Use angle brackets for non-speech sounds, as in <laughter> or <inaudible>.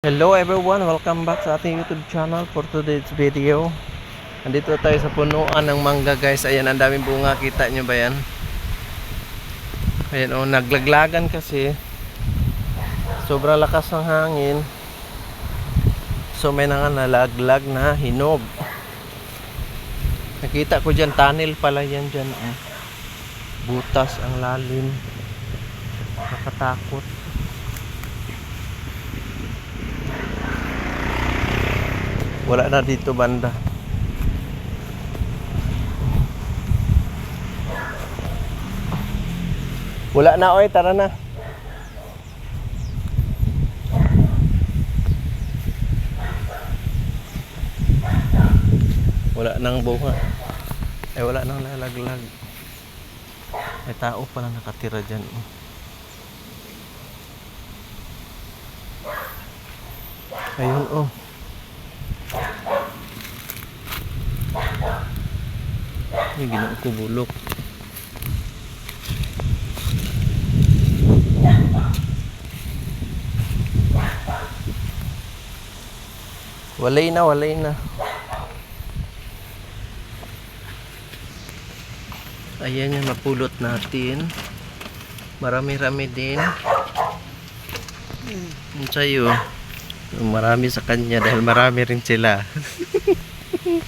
Hello everyone, welcome back sa ating YouTube channel for today's video. Andito tayo sa punuan ng mangga guys. Ayan, ang daming bunga. Kita nyo ba yan? Ayan, oh, naglaglagan kasi. Sobrang lakas ng hangin. So may nga na hinog. Nakita ko dyan, tunnel pala yan dyan. Oh. Butas ang lalim. Nakatakot. Wala na dito banda. Wala na oy, tara na. Wala nang bunga. Eh wala nang lalaglag. May tao pala nakatira dyan. oh. Ayun oh. Ay, ginoo ko bulok. Walay na, walay na. Ayan yung napulot natin. Marami-rami din. Yung sa'yo. Marami sa kanya dahil marami rin sila. <laughs>